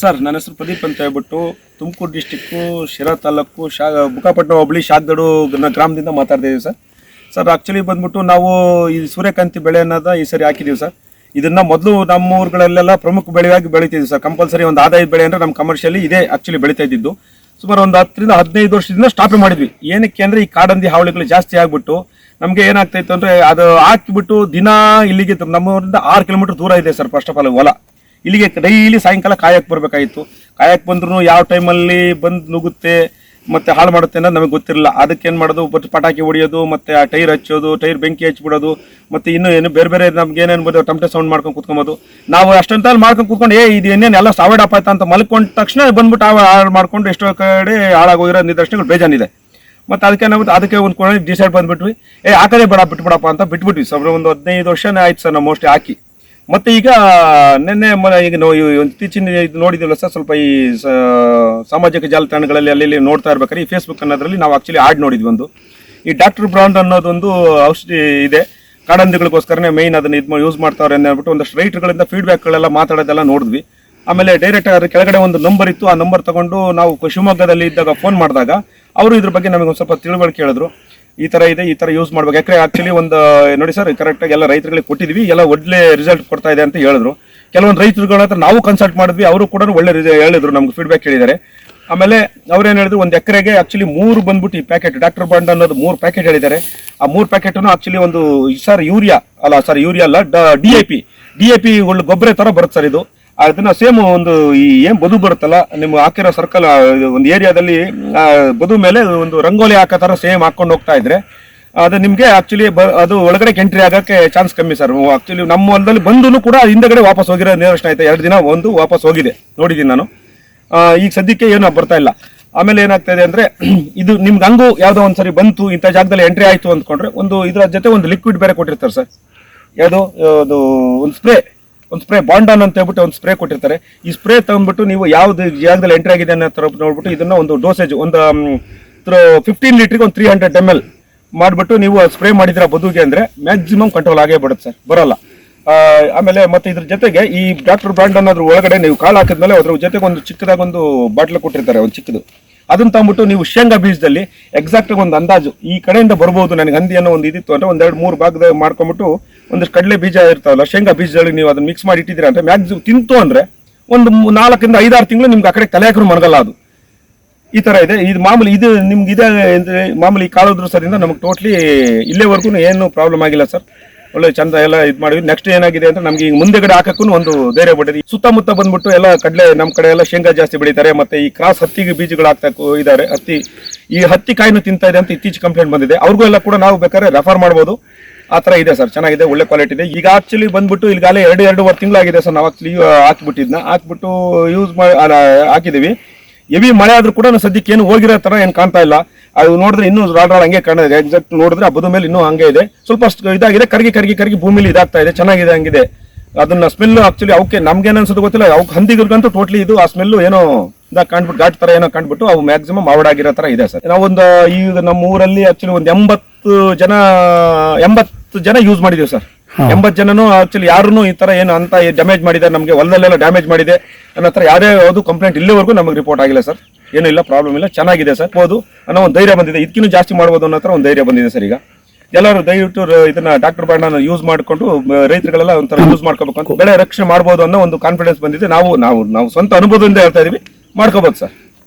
Sir, ನನ್ನ ಹೆಸರು ಪ್ರದೀಪ್ ಅಂತ ಹೇಳ್ಬಿಟ್ಟು ತುಮಕೂರು ಡಿಸ್ಟಿಕ್ಕು ಶಿರಾ ತಾಲೂಕು ಶಾ ಬುಕಾಪಟ್ಟಣ ಹೋಬಳಿ ಶಾಗದಡು ಗ್ರಾಮದಿಂದ ಮಾತಾಡ್ತಾ ಇದ್ದೀವಿ ಸರ್. ಸರ್ ಆ್ಯಕ್ಚುಲಿ ಬಂದ್ಬಿಟ್ಟು ನಾವು ಈ ಸೂರ್ಯಕಾಂತಿ ಬೆಳೆ ಅನ್ನೋದ ಈ ಸರಿ ಹಾಕಿದೀವಿ ಸರ್. ಇದನ್ನ ಮೊದಲು ನಮ್ಮ ಊರುಗಳಲ್ಲೆಲ್ಲ ಪ್ರಮುಖ ಬೆಳೆಯಾಗಿ ಬೆಳೀತಿದ್ವಿ ಸರ್. ಕಂಪಲ್ಸರಿ ಒಂದು ಆದಾಯ ಬೆಳೆ ಅಂದರೆ ನಮ್ಮ ಕಮರ್ಷಿಯಲಿ ಇದೇ ಆ್ಯಕ್ಚುಲಿ ಬೆಳೀತಾ ಇದ್ದಿದ್ದು. ಸುಮಾರು ಒಂದು ಹತ್ತರಿಂದ ಹದಿನೈದು ವರ್ಷದಿಂದ ಸ್ಟಾಪ್ ಮಾಡಿದ್ವಿ. ಏನಕ್ಕೆ ಅಂದರೆ ಈ ಕಾಡಂದಿ ಹಾವಳಿಗಳು ಜಾಸ್ತಿ ಆಗಿಬಿಟ್ಟು ನಮಗೆ ಏನಾಗ್ತಾ ಅಂದರೆ ಅದು ಹಾಕಿಬಿಟ್ಟು ದಿನ ಇಲ್ಲಿಗೆ ನಮ್ಮೂರಿಂದ ಆರು ಕಿಲೋಮೀಟರ್ ದೂರ ಇದೆ ಸರ್ ಫಸ್ಟ್ ಆಫ್ ಆಲ್ ಹೊಲ. ಇಲ್ಲಿಗೆ ಡೈಲಿ ಸಾಯಂಕಾಲ ಕಾಯಕ್ಕೆ ಬರಬೇಕಾಗಿತ್ತು. ಕಾಯಕ್ಕೆ ಬಂದ್ರು ಯಾವ ಟೈಮಲ್ಲಿ ಬಂದು ನುಗ್ಗುತ್ತೆ, ಮತ್ತೆ ಹಾಳು ಮಾಡುತ್ತೆ ಅನ್ನೋದು ನಮಗೆ ಗೊತ್ತಿರಲಿಲ್ಲ ಅದಕ್ಕೆ ಏನು ಮಾಡೋದು? ಬಟ್ ಪಟಾಕಿ ಹೊಡಿಯೋದು, ಮತ್ತೆ ಆ ಟೈರ್ ಹಚ್ಚೋದು, ಟೈರ್ ಬೆಂಕಿ ಹಚ್ಬಿಡೋದು, ಮತ್ತೆ ಇನ್ನೂ ಏನು ಬೇರೆ ಬೇರೆ ನಮ್ಗೆ ಏನೇನು ಬಂದು ಟಮಟೆ ಸೌಂಡ್ ಮಾಡ್ಕೊಂಡು ಕುತ್ಕೊಬೋದು. ನಾವು ಅಷ್ಟಂತ ಮಾಡ್ಕೊಂಡು ಕುತ್ಕೊಂಡು, ಏ, ಇದು ಏನೇನು ಎಲ್ಲ ಸಾವಿಡ್ ಅಪ್ ಆಯ್ತಾ? ಅಂತ ಮಲ್ಕೊಂಡ ತಕ್ಷಣ ಬಂದ್ಬಿಟ್ಟು ಆ ಹಾಳು ಮಾಡ್ಕೊಂಡು ಎಷ್ಟೋ ಕಡೆ ಹಾಳಾಗೋಗಿರೋ ನಿದರ್ಶನಗಳು ಬೇಜಾನಿದೆ. ಮತ್ತೆ ಅದಕ್ಕೆ ನಾವು ಅದಕ್ಕೆ ಒಂದು ಡಿಸೈಡ್ ಬಂದ್ಬಿಟ್ವಿ. ಏ ಹಾಕದೇ ಬೇಡ, ಬಿಟ್ಬಿಡಪ್ಪ ಅಂತ ಬಿಟ್ಬಿಟ್ವಿ. ಸರ್, ಒಂದು ಹದಿನೈದು ವರ್ಷನೇ ಆಯ್ತು ಸರ್, ನಾವು ಮೋಸ್ಟ್ಲಿ ಹಾಕಿ. ಮತ್ತೆ ಈಗ ನಿನ್ನೆ ಈಗ ಇತ್ತೀಚಿನ ಇದು ನೋಡಿದಿಲ್ಲ ಸರ್, ಸ್ವಲ್ಪ ಈ ಸಾಮಾಜಿಕ ಜಾಲತಾಣಗಳಲ್ಲಿ ಅಲ್ಲಿ ನೋಡ್ತಾ ಇರ್ಬೇಕಾದ್ರೆ ಈ ಫೇಸ್ಬುಕ್ ಅನ್ನೋದ್ರಲ್ಲಿ ನಾವು ಆಕ್ಚುಲಿ ಆಡ್ ನೋಡಿದ್ವಿ ಒಂದು. ಈ ಡಾಕ್ಟರ್ ಬ್ರಾಂಡ್ ಅನ್ನೋದೊಂದು ಔಷಧಿ ಇದೆ. ಕಾಡಂದಿಗಳಿಗೋಸ್ಕರನೇ ಮೇಯ್ನ್ ಅದನ್ನ ಇದು ಯೂಸ್ ಮಾಡ್ತಾವ್ರೆ ಅಂತ ಹೇಳ್ಬಿಟ್ಟು ಒಂದಷ್ಟು ರೈಟ್ರ್ಗಳಿಂದ ಫೀಡ್ಬ್ಯಾಕ್ಗಳೆಲ್ಲ ಮಾತಾಡೋದೆಲ್ಲ ನೋಡಿದ್ವಿ. ಆಮೇಲೆ ಡೈರೆಕ್ಟ್ ಅದ್ರ ಕೆಳಗಡೆ ಒಂದು ನಂಬರ್ ಇತ್ತು, ಆ ನಂಬರ್ ತಗೊಂಡು ನಾವು ಶಿವಮೊಗ್ಗದಲ್ಲಿ ಇದ್ದಾಗ ಫೋನ್ ಮಾಡಿದಾಗ ಅವರು ಇದ್ರ ಬಗ್ಗೆ ನಮಗೆ ಒಂದು ಸ್ವಲ್ಪ ತಿಳುವಳಿಕೆ ಹೇಳಿದ್ರು. ಈ ತರ ಇದೆ, ಈ ತರ ಯೂಸ್ ಮಾಡ್ಬೇಕು. ಯಾಕಂದ್ರೆ ಆಕ್ಚುಲಿ ಒಂದು, ನೋಡಿ ಸರ್ ಕರೆಕ್ಟಾಗಿ ಎಲ್ಲ ರೈತರುಗಳಿಗೆ ಕೊಟ್ಟಿದ್ವಿ, ಎಲ್ಲ ಒಳ್ಳೆ ರಿಸಲ್ಟ್ ಕೊಡ್ತಾ ಇದೆ ಅಂತ ಹೇಳಿದ್ರು. ಕೆಲವೊಂದು ರೈತರುಗಳ ಹತ್ರ ನಾವು ಕನ್ಸಲ್ಟ್ ಮಾಡಿದ್ವಿ, ಅವರು ಕೂಡ ಒಳ್ಳೆ ಹೇಳಿದ್ರು, ನಮ್ಗೆ ಫೀಡ್ಬ್ಯಾಕ್ ಹೇಳಿದ್ದಾರೆ. ಆಮೇಲೆ ಅವ್ರೇನು ಹೇಳಿದ್ರು, ಒಂದು ಎಕರೆಗೆ ಆಕ್ಚುಲಿ ಮೂರು ಬಂದ್ಬಿಟ್ಟು ಈ ಪ್ಯಾಕೆಟ್ ಡಾಕ್ಟರ್ ಬಾಂಡ್ ಅನ್ನೋದು ಮೂರು ಪ್ಯಾಕೆಟ್ ಹೇಳಿದ್ದಾರೆ. ಆ ಮೂರು ಪ್ಯಾಕೆಟ್ನು ಆಕ್ಚುಲಿ ಒಂದು ಸರ್ ಯೂರಿಯಾ ಅಲ್ಲ ಸರ್ ಯೂರಿಯಾ ಅಲ್ಲ, D A P D A P ಒಳ್ಳೆ ಗೊಬ್ಬರ ತರ ಬರುತ್ತೆ ಸರ್ ಇದು. ಅದನ್ನ ಸೇಮ್ ಒಂದು ಈ ಏನ್ ಬದು ಬರುತ್ತಲ್ಲ, ನಿಮ್ಮ ಹಾಕಿರೋ ಸರ್ಕಲ್ ಒಂದು ಏರಿಯಾದಲ್ಲಿ ಬದು ಮೇಲೆ ಒಂದು ರಂಗೋಲಿ ಹಾಕೋ ತರ ಸೇಮ್ ಹಾಕೊಂಡು ಹೋಗ್ತಾ ಇದ್ರೆ, ಅದು ನಿಮ್ಗೆ ಆಕ್ಚುಲಿ ಅದು ಒಳಗಡೆ ಎಂಟ್ರಿ ಆಗಕ್ಕೆ ಚಾನ್ಸ್ ಕಮ್ಮಿ ಸರ್ ಆಕ್ಚುಲಿ ನಮ್ಮ ಹೊಲದಲ್ಲಿ ಬಂದೂ ಕೂಡ ಹಿಂದಗಡೆ ವಾಪಸ್ ಹೋಗಿರೋ ನಿದರ್ಶನ ಆಯ್ತು ಎರಡು ದಿನ ಒಂದು ವಾಪಸ್ ಹೋಗಿದೆ, ನೋಡಿದ್ದೀನಿ ನಾನು. ಈಗ ಸದ್ಯಕ್ಕೆ ಏನು ಬರ್ತಾ ಇಲ್ಲ. ಆಮೇಲೆ ಏನಾಗ್ತಾ ಇದೆ ಅಂದ್ರೆ, ಇದು ನಿಮ್ಗೆ ಹಂಗು ಯಾವ್ದೋ ಒಂದ್ಸರಿ ಬಂತು, ಇಂಥ ಜಾಗದಲ್ಲಿ ಎಂಟ್ರಿ ಆಯ್ತು ಅಂದ್ಕೊಂಡ್ರೆ, ಒಂದು ಇದರ ಜೊತೆ ಒಂದು ಲಿಕ್ವಿಡ್ ಬೇರೆ ಕೊಟ್ಟಿರ್ತಾರೆ ಸರ್ ಯಾವುದು ಒಂದು ಸ್ಪ್ರೇ ಒಂದು ಸ್ಪ್ರೇ ಬಾಂಡನ್ ಅಂತ ಹೇಳ್ಬಿಟ್ಟು ಒಂದು ಸ್ಪ್ರೇ ಕೊಟ್ಟಿರ್ತಾರೆ. ಈ ಸ್ಪ್ರೇ ತಗೊಂಡ್ಬಿಟ್ಟು ನೀವು ಯಾವ್ದು ಜಾಗದಲ್ಲಿ ಎಂಟ್ರಿ ಆಗಿದೆ ಅನ್ನೋ ಥರ ನೋಡ್ಬಿಟ್ಟು ಇದನ್ನ ಒಂದು ಡೋಸೇಜ್ ಒಂದು ಫಿಫ್ಟೀನ್ ಲೀಟ್ರಿಗೆ ಒಂದು ತ್ರೀ ಹಂಡ್ರೆಡ್ ಎಂ ಎಲ್ ಮಾಡಿಬಿಟ್ಟು ನೀವು ಸ್ಪ್ರೇ ಮಾಡಿದ್ರ ಬದುಗೆ ಅಂದ್ರೆ ಮ್ಯಾಕ್ಸಿಮಮ್ ಕಂಟ್ರೋಲ್ ಆಗೇ ಬಿಡುತ್ತೆ ಸರ್, ಬರಲ್ಲ. ಆಮೇಲೆ ಮತ್ತೆ ಇದ್ರ ಜೊತೆಗೆ ಈ ಡಾಕ್ಟರ್ ಬ್ರಾಂಡ್ ಅನ್ನೋದ್ರ ಒಳಗಡೆ ನೀವು ಕಾಳು ಹಾಕಿದ್ಮೇಲೆ ಅದ್ರ ಜೊತೆಗೆ ಒಂದು ಚಿಕ್ಕದಾಗ ಒಂದು ಬಾಟ್ಲ್ ಕೊಟ್ಟಿರ್ತಾರೆ, ಒಂದು ಚಿಕ್ಕದು. ಅದನ್ನ ತಗೊಂಡ್ಬಿಟ್ಟು ನೀವು ಶೇಂಗಾ ಬೀಜದಲ್ಲಿ ಎಕ್ಸಾಕ್ಟ್ ಒಂದು ಅಂದಾಜು ಈ ಕಡೆಯಿಂದ ಬರ್ಬೋದು, ನನಗೆ ಹಂದಿ ಅನ್ನೋ ಒಂದು ಇದಿತ್ತು ಅಂದ್ರೆ ಒಂದೆರಡು ಮೂರು ಭಾಗದ ಮಾಡ್ಕೊಂಡ್ಬಿಟ್ಟು ಒಂದಷ್ಟು ಕಡಲೆ ಬೀಜ ಇರ್ತಾವಲ್ಲ, ಶೇಂಗಾ ಬೀಜಗಳಿಗೆ ನೀವು ಅದನ್ನ ಮಿಕ್ಸ್ ಮಾಡಿ ಇಟ್ಟಿದ್ದೀರಾ ಅಂದ್ರೆ ಮ್ಯಾಕ್ಸಿಮಮ್ ತಿಂತು ಅಂದ್ರೆ ಒಂದು ನಾಲ್ಕರಿಂದ ಐದಾರು ತಿಂಗಳು ನಿಮ್ಗೆ ಆ ಕಡೆ ತಲೆ ಹಾಕರು ಮನಗಲ್ಲ ಅದು. ಈ ತರ ಇದೆ. ಇದು ಮಾಮೂಲಿ ಇದು ನಿಮ್ಗೆ ಇದೆ ಅಂದ್ರೆ ಮಾಮೂಲಿ ಕಾಳುದ್ರ ಸರಿಂದ ನಮ್ಗೆ ಟೋಟ್ಲಿ ಇಲ್ಲೇವರೆಗೂ ಏನು ಪ್ರಾಬ್ಲಮ್ ಆಗಿಲ್ಲ ಸರ್ ಒಳ್ಳೆ ಚಂದ ಎಲ್ಲ ಇದು ಮಾಡಿ ನೆಕ್ಸ್ಟ್ ಏನಾಗಿದೆ ಅಂದ್ರೆ ನಮ್ಗೆ ಈಗ ಮುಂದೆಗಡೆ ಹಾಕಕ್ಕೂ ಒಂದು ಧೈರ್ಯ ಬಿಟ್ಟಿದೆ ಸುತ್ತಮುತ್ತ ಬಂದ್ಬಿಟ್ಟು ಎಲ್ಲ ಕಡಲೆ ನಮ್ಮ ಕಡೆ ಎಲ್ಲ ಶೇಂಗಾ ಜಾಸ್ತಿ ಬೆಳೀತಾರೆ, ಮತ್ತೆ ಈ ಕ್ರಾಸ್ ಹತ್ತಿಗೆ ಬೀಜಗಳು ಹಾಕ್ತಾ ಇದ್ದಾರೆ. ಹತ್ತಿ, ಈ ಹತ್ತಿ ಕಾಯಿನೂ ತಿಂತಾ ಇದೆ ಅಂತ ಇತ್ತೀಚೆಗೆ ಕಂಪ್ಲೇಂಟ್ ಬಂದಿದೆ. ಅವ್ರಿಗೂ ಎಲ್ಲ ಕೂಡ ನಾವು ಬೇಕಾದ್ರೆ ರೆಫರ್ ಮಾಡ್ಬೋದು. ಆ ಥರ ಇದೆ ಸರ್, ಚೆನ್ನಾಗಿದೆ, ಒಳ್ಳೆ ಕ್ವಾಲಿಟಿ ಇದೆ. ಈಗ ಆಕ್ಚುಲಿ ಬಂದ್ಬಿಟ್ಟು ಈಗಾಗಲೇ ಎರಡು, ಎರಡೂವರೆ ತಿಂಗಳಾಗಿದೆ ಸರ್, ನಾವು ಆಕ್ಚುಲಿ ಹಾಕ್ಬಿಟ್ಟಿದ್ನ. ಹಾಕ್ಬಿಟ್ಟು ಯೂಸ್ ಮಾಡಿ ಹಾಕಿದೀವಿ ಹೆವಿ ಮಳೆ ಆದ್ರೂ ಕೂಡ ಸದ್ಯಕ್ಕೆ ಏನು ಹೋಗಿರೋ ತರ ಏನು ಕಾಣ್ತಾ ಇಲ್ಲ. ಅದು ನೋಡಿದ್ರೆ ಇನ್ನೂ ರಾಡ್ ರಾಡ್ ಹಂಗೆ ಕಾಣಿದೆ ಎಕ್ಸಾಕ್ಟ್ ನೋಡಿದ್ರೆ ಹಬ್ಬದ ಮೇಲೆ ಇನ್ನೂ ಹಂಗೆ ಇದೆ. ಸ್ವಲ್ಪ ಇದಾಗಿದೆ, ಕರ್ಗಿ ಕರ್ಗಿ ಕರ್ಗಿ ಭೂಮಿಲಿ ಇದಾಗ್ತಾ ಇದೆ, ಚೆನ್ನಾಗಿದೆ, ಹಂಗಿದೆ. ಅದನ್ನ ಸ್ಮೆಲ್ ಆಕ್ಚುಲಿ ಅವಕ್ಕೆ ನಮ್ಗೆ ಏನು ಅನ್ಸೋದು ಗೊತ್ತಿಲ್ಲ. ಅವ್ಕೆ ಹಂದಿಗಳಿಗಂತೂ ಟೋಟ್ಲಿ ಇದು ಆ ಸ್ಮೆಲ್ ಏನೋ ಇದಾಗ ಕಾಣ್ಬಿಟ್ಟು ಘಾಟ್ ತರ ಏನೋ ಕಾಣ್ಬಿಟ್ಟು ಅವು ಮ್ಯಾಕ್ಸಿಮಮ್ ಅವಡಾಗಿರೋ ತರ ಇದೆ ಸರ್. ನಾವೊಂದು, ಈಗ ನಮ್ಮ ಊರಲ್ಲಿ ಆಕ್ಚುಲಿ ಒಂದು ಎಂಬತ್ತು ಜನ ಎಂಬತ್ತು ಜನ ಯೂಸ್ ಮಾಡಿದೀವಿ ಸರ್. ಎಂಬತ್ತು ಜನನು ಆಕ್ಚುಲಿ ಯಾರು ಈ ತರ ಏನು ಅಂತ ಡ್ಯಾಮೇಜ್ ಮಾಡಿದೆ ನಮಗೆ ಹೊಲದಲ್ಲೆಲ್ಲ ಡ್ಯಾಮೇಜ್ ಮಾಡಿದೆ ಅನ್ನೋ ತರ ಯಾರೇ ಯಾವುದು ಕಂಪ್ಲೇಂಟ್ ಇಲ್ಲಿವರೆಗೂ ನಮಗೆ ರಿಪೋರ್ಟ್ ಆಗಿಲ್ಲ ಸರ್. ಏನೂ ಇಲ್ಲ ಪ್ರಾಬ್ಲಮ್ ಇಲ್ಲ ಚೆನ್ನಾಗಿದೆ ಸರ್. ಹೋದು ಅನ್ನೋ ಒಂದು ಧೈರ್ಯ ಬಂದಿದೆ. ಇದಕ್ಕಿನ್ನೂ ಜಾಸ್ತಿ ಮಾಡ್ಬೋದು ಅನ್ನೋ ಹತ್ರ ಒಂದು ಧೈರ್ಯ ಬಂದಿದೆ ಸರ್ ಈಗ. ಎಲ್ಲರೂ ದಯವಿಟ್ಟು ಇದನ್ನ ಡಾಕ್ಟರ್ ಬ್ಯಾಂಡ್ ಯೂಸ್ ಮಾಡಿಕೊಂಡು ರೈತರುಗಳೆಲ್ಲ ಒಂಥರ ಯೂಸ್ ಮಾಡ್ಕೋಬೇಕು ಅಂತ ಬೆಳೆ ರಕ್ಷಣೆ ಮಾಡ್ಬೋದು ಅನ್ನೋ ಒಂದು ಕಾನ್ಫಿಡೆನ್ಸ್ ಬಂದಿದೆ. ನಾವು ನಾವು ನಾವು ಸ್ವಂತ ಅನುಭವದಿಂದ ಹೇಳ್ತಾ ಇದೀವಿ. ಮಾಡ್ಕೋಬೋದು ಸರ್.